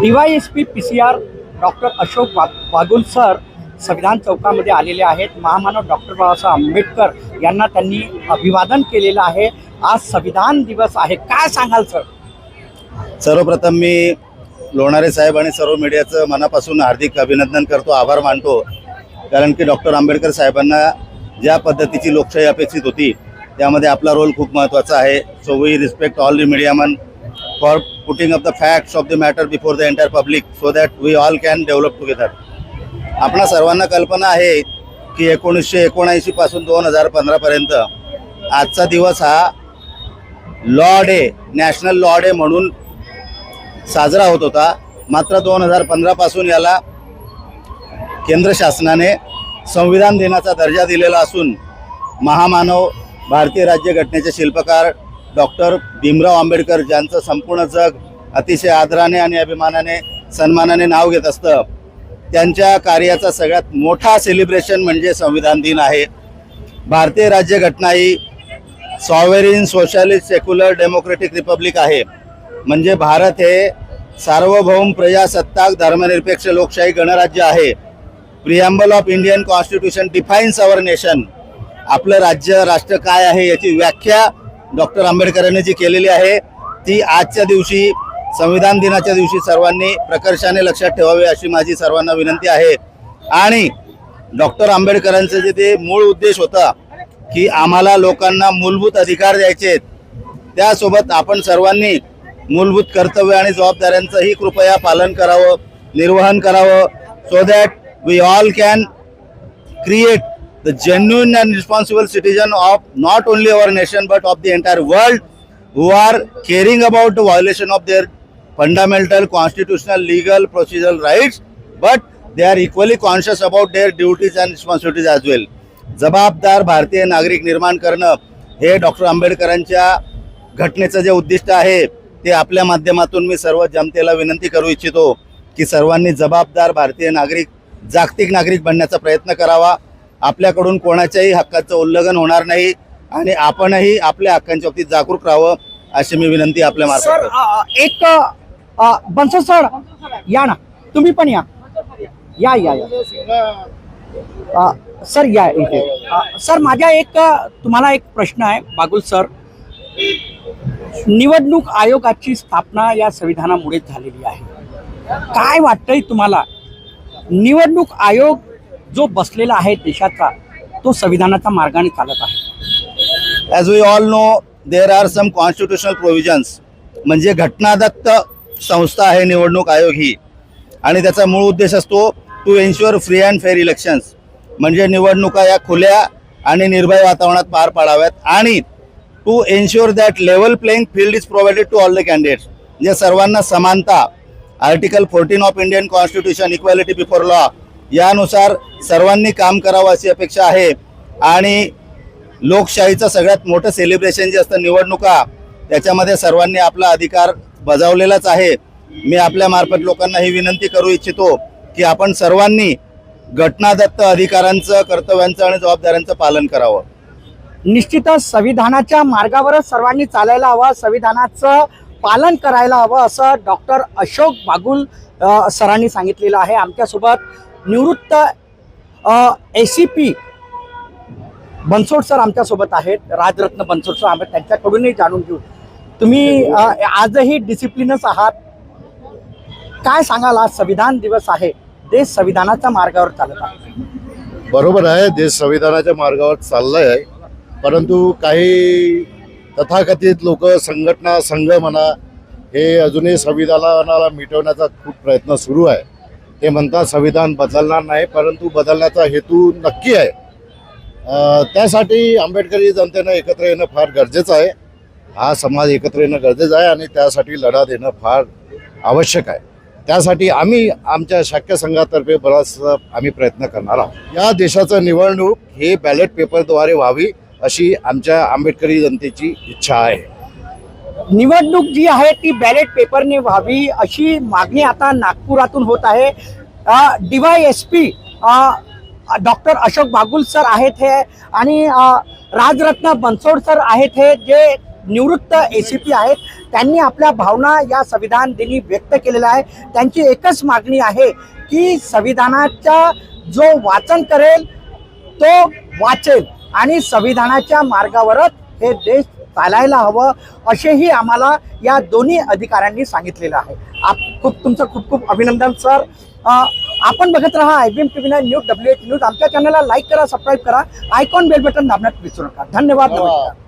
DYSP P C R doctor Ashok वा Wagul sir संविधान चौकामध्ये आलेले आहेत. महामानव डॉक्टर बाबासाहेब आंबेडकर यांना त्यांनी अभिवादन केलेलं आहे. आज संविधान दिवस आहे. काय सांगाल सर? सर्वप्रथम मी लोणारे साहेब आणि सर्व मीडियाचं मनापासून हार्दिक अभिनंदन करतो आभार मानतो. कारण की डॉक्टर आंबेडकर साहेबांना ज्या पद्धतीची लोकशाही अपेक्षित होती त्यामध्ये आपला रोल खूप महत्त्वाचा आहे. So we respect all the media men for putting up the facts of the matter before the entire public so that we all can develop together आपणा सर्वांना कल्पना आहे की एकोणीसशे एकोणऐंशीपासून दोन हजार पंधरापर्यंत आजचा दिवस हा law day national law day म्हणून साजरा होत होता. मात्र दोन हजार पंधरापासून याला केंद्र शासनाने संविधान दिनाचा दर्जा दिलेला असून महामानव भारतीय राज्यघटनेचे शिल्पकार डॉक्टर भीमराव आंबेडकर ज्यांचं संपूर्ण जग अतिशय आदराने आणि अभिमानाने सन्मानाने नाव घेत असतं त्यांच्या कार्याचा सगळ्यात मोठा सेलिब्रेशन म्हणजे संविधान दिन आहे. भारतीय राज्यघटना ही sovereign socialist secular democratic republic आहे. म्हणजे भारत हे सार्वभौम प्रजासत्ताक धर्मनिरपेक्ष लोकशाही गणराज्य आहे. Preamble of Indian constitution defines our nation आपलं राज्य राष्ट्र काय आहे याची व्याख्या डॉक्टर आंबेडकरांनी जी केलेली आहे ती आजच्या दिवशी संविधान दिनाच्या दिवशी सर्वांनी प्रकर्षाने लक्षात ठेवावी अशी माझी सर्वांना विनंती आहे. आणि डॉक्टर आंबेडकरांचं जे ते मूळ उद्देश होता की आम्हाला लोकांना मूलभूत अधिकार द्यायचे आहेत त्यासोबत आपण सर्वांनी मूलभूत कर्तव्य आणि जबाबदाऱ्यांचंही कृपया पालन करावं निर्वहन करावं so that we all can create the genuine and responsible citizen of not only our nation but of the entire world who are caring about the violation of their fundamental constitutional legal procedural rights but they are equally conscious about their duties and responsibilities as well जबाबदार भारतीय नागरिक निर्माण करणं हे doctor आंबेडकरांच्या घटनेचं जे उद्दिष्ट आहे ते आपल्या माध्यमातून मी सर्व जनतेला विनंती करू इच्छितो की सर्वांनी जबाबदार भारतीय नागरिक जागतिक नागरिक बनण्याचा प्रयत्न करावा आपल्याकडून कोणाच्याही हक्काचं उल्लंघन होणार नाही आणि आपणही आपल्या हक्कांच्या बाबतीत जागरूक राहावं अशी मी विनंती आपल्या सर मार्फत एक अ, बनसोड सर या ना. तुम्ही पण या. या या सर या इथे. सर माझ्या एक तुम्हाला एक प्रश्न आहे बागुल सर. निवडणूक आयोगाची स्थापना या संविधानामुळे झालेली आहे. काय वाटतंय तुम्हाला? निवडणूक आयोग जो बसलेला आहे देशाचा तो संविधानाच्या मार्गाने चालत आहे. As we all know there are some constitutional provisions म्हणजे घटनादत्त संस्था आहे निवडणूक आयोग ही. आणि त्याचा मूळ उद्देश असतो to ensure free and fair elections म्हणजे निवडणुका या खुल्या आणि निर्भय वातावरणात पार पाडाव्यात. आणि to ensure that level playing field is provided to all the candidates म्हणजे सर्वांना समानता. Article fourteen of Indian constitution equality before law यानुसार सर्वांनी काम करावं अशी अपेक्षा आहे. आणि लोकशाहीचं सगळ्यात मोठं सेलिब्रेशन जे असतं निवडणुका त्याच्यामध्ये सर्वांनी आपला अधिकार बजावलेलाच आहे. मी आपल्यामार्फत लोकांना ही विनंती करू इच्छितो की आपण सर्वांनी घटनादत्त अधिकारांचं कर्तव्यांचं आणि जबाबदाऱ्यांचं पालन करावं. निश्चितच संविधानाच्या मार्गावरच सर्वांनी चालायला हवं संविधानाचं पालन करायला हवं असं डॉक्टर अशोक बागुल सरांनी सांगितलेलं आहे. आमच्यासोबत निवृत्त A C P Bansod sir आमच्यासोबत आहेत. राजरत्न बनसोड सर आम्ही त्यांच्याकडूनही जाणून घेऊ. तुम्ही आजही डिसिप्लिनच आहात. काय सांगाल? आज संविधान दिवस आहे. देश संविधानाच्या मार्गावर चालत आहे. बरोबर आहे. देश संविधानाच्या मार्गावर चाललाय. आहे परंतु काही तथाकथित लोक संघटना संघ म्हणा हे अजूनही संविधानाला मिटवण्याचा खूप प्रयत्न सुरू आहे. ते म्हणतात संविधान बदलणार नाही परंतु बदलण्याचा हेतू नक्की आहे. त्यासाठी आंबेडकरी जनतेनं एकत्र येणं फार गरजेचं आहे. हा समाज एकत्र येणं गरजेचं आहे आणि त्यासाठी लढा देणं फार आवश्यक आहे. त्यासाठी आम्ही आमच्या शाक्य संघातर्फे बराच आम्ही प्रयत्न करणार आहोत. या देशाचं निवडणूक हे बॅलेट पेपरद्वारे व्हावी अशी आमच्या आंबेडकरी जनतेची इच्छा आहे. निवडणूक जी आहे ती बॅलेट पेपरने व्हावी अशी मागणी आता नागपुरातून होत आहे. D Y S P doctor Ashok Bagul sir आहेत हे आणि राजरत्न बनसोड सर आहेत हे जे निवृत्त ए सी पी आहेत. त्यांनी आपल्या भावना या संविधान दिनी व्यक्त केलेल्या आहे त्यांची एकच मागणी आहे की संविधानाचा जो वाचन करेल तो वाचेल आणि संविधानाच्या मार्गावरच हे देश चालायला हवं असेही आम्हाला या दोन्ही अधिकाऱ्यांनी सांगितलेलं आहे. आप खूप तुमचं खूप खूप अभिनंदन सर. आपण बघत राहा I B M T V news W H news. आमच्या चॅनलला लाईक करा सबस्क्राईब करा. आयकॉन बेल बटन दाबण्यात विसरू नका. धन्यवाद. नमस्कार